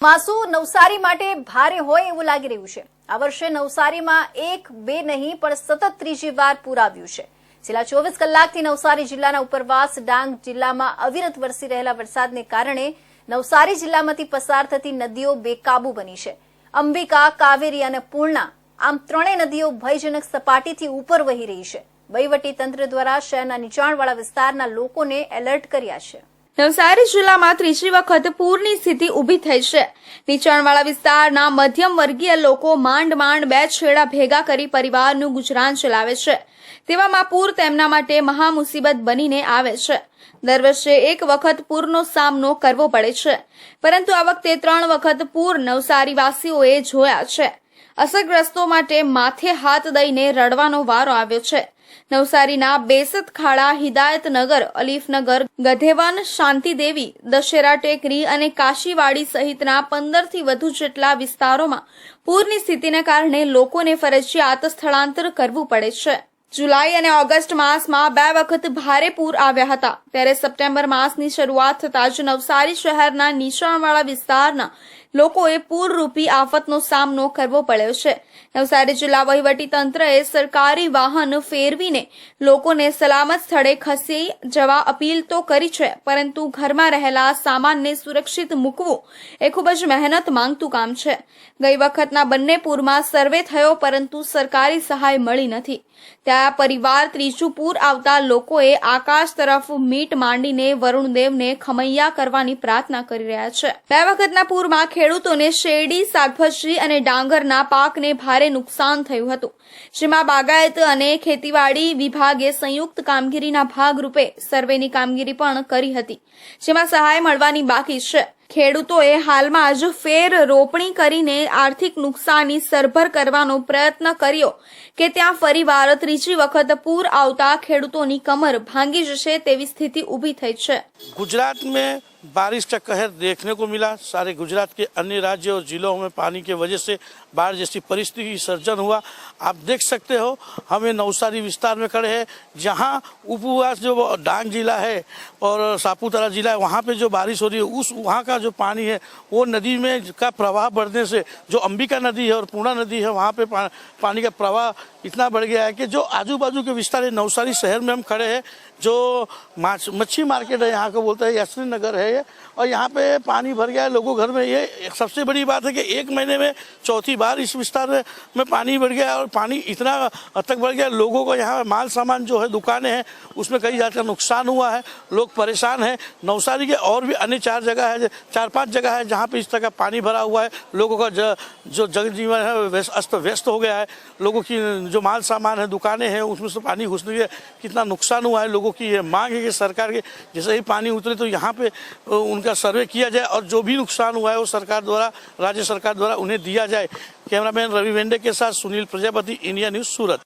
માસુ નવસારી માટે ભારે હોય એવું લાગી રહ્યું છે. આ વર્ષે નવસારીમાં એક, બે નહીં, પણ સતત ત્રીજી વાર પૂર આવ્યું છે. છેલ્લા ચોવીસ કલાકથી નવસારી જિલ્લાના ઉપરવાસ ડાંગ જિલ્લામાં અવિરત વરસી રહેલા વરસાદને કારણે નવસારી જિલ્લામાંથી પસાર થતી નદીઓ બેકાબુ બની છે. અંબિકા, કાવેરી અને પૂર્ણા આમ ત્રણેય નદીઓ ભયજનક સપાટીથી ઉપર વહી રહી છે. વહીવટી તંત્ર દ્વારા શહેરના નીચાણવાળા વિસ્તારના લોકોને એલર્ટ કર્યા છે. નવસારી જિલ્લામાં ત્રીજી વખત પૂરની સ્થિતિ ઊભી થઈ છે. નીચાણવાળા વિસ્તારના મધ્યમ વર્ગીય લોકો માંડ માંડ બે છેડા ભેગા કરી પરિવારનું ગુજરાન ચલાવે છે. તેવામાં પૂર તેમના માટે મહા મુસીબત બનીને આવે છે. દર વર્ષે એક વખત પૂરનો સામનો કરવો પડે છે. પરંતુ આ વખતે ત્રણ વખત પૂર નવસારીવાસીઓએ જોયા છે. અસરગ્રસ્તો માટે માથે હાથ દઈને રડવાનો વારો આવ્યો છે. નવસારીના બેસત ખાડા હિદાયતનગર, અલીફનગર, ગધેવાન શાંતિદેવી, દશેરા ટેકરી અને કાશીવાડી સહિતના પંદરથી વધુ જેટલા વિસ્તારોમાં પૂરની સ્થિતિને કારણે લોકોને ફરજિયાત સ્થળાંતર કરવું પડે છે. જુલાઈ અને ઓગસ્ટ માસમાં બે વખત ભારે પૂર આવ્યા હતા. ત્યારે સપ્ટેમ્બર માસની શરૂઆત થતાં જ નવસારી શહેરના નીચાણવાળા વિસ્તારના લોકોએ પૂરરૂપી આફતનો સામનો કરવો પડ્યો છે. નવસારી જિલ્લા વહીવટી સરકારી વાહન ફેરવીને લોકોને સલામત સ્થળે ખસી જવા અપીલ તો કરી છે, પરંતુ ઘરમાં રહેલા સામાનને સુરક્ષિત મૂકવું એ ખૂબ જ મહેનત માંગતું કામ છે. ગઈ વખતના બંને પૂરમાં સર્વે થયો, પરંતુ સરકારી સહાય મળી નથી. ત્યાં પરિવાર ત્રીજું પૂર આવતા લોકોએ આકાશ તરફ મીટ માંડીને વરુણદેવને ખમૈયા કરવાની પ્રાર્થના કરી રહ્યા છે. બે વખતના પૂરમાં ખેડૂતોને શેરડી, શાકભાજી અને ડાંગરના પાકને ભારે નુકસાન થયું હતું. જેમાં બાગાયત અને ખેતીવાડી વિભાગે સંયુક્ત કામગીરીના ભાગરૂપે સર્વેની કામગીરી પણ કરી હતી, જેમાં સહાય મળવાની બાકી છે. ખેડૂતોએ હાલમાં જ ફેર રોપણી કરીને આર્થિક નુકસાની સરભર કરવાનો પ્રયત્ન કર્યો કે ત્યાં ફરીવાર ત્રીજી વખત પૂર આવતા ખેડૂતોની કમર ભાંગી જશે તેવી સ્થિતિ ઊભી થઈ છે गुजरात में बारिश का कहर देखने को मिला सारे गुजरात के अन्य राज्यों और जिलों में पानी की वजह से बाढ़ जैसी परिस्थिति की सर्जन हुआ आप देख सकते हो हमें नवसारी विस्तार में खड़े हैं जहां उपवास जो डांग जिला है और सापुतारा जिला है वहां पे जो बारिश हो रही है उस वहां का जो पानी है वो नदी में का प्रवाह बढ़ने से जो अंबिका नदी है और पूर्णा नदी है वहाँ पे पा, पानी का प्रवाह इतना बढ़ गया है कि जो आजू बाजू के विस्तार है नवसारी शहर में हम खड़े हैं जो मच्छी मार्केट है यहाँ को बोलते हैं यात्री नगर है ये और यहाँ पे पानी भर गया है लोगों घर में। ये सबसे बड़ी बात है कि एक महीने में चौथी बार इस विस्तार में, पानी बढ़ गया और पानी इतना तक बढ़ गया लोगों को यहाँ माल सामान जो है दुकानें हैं उसमें कई जात का नुकसान हुआ है लोग परेशान हैं। नवसारी के और भी अन्य चार जगह है चार पाँच जगह है जहाँ पे इस तरह का पानी भरा हुआ है। लोगों का ज, जनजीवन है अस्त व्यस्त हो गया है। लोगों की जो माल सामान है दुकानें हैं उसमें से पानी घुसने के कितना नुकसान हुआ है। लोगों की ये मांग है कि सरकार के जैसे ही पानी उतरे तो यहाँ पे उनका सर्वे किया जाए और जो भी नुकसान हुआ है वो सरकार द्वारा राज्य सरकार द्वारा उन्हें दिया जाए। कैमरामैन रवि वेंडे के साथ सुनील प्रजापति इंडिया न्यूज़ सूरत।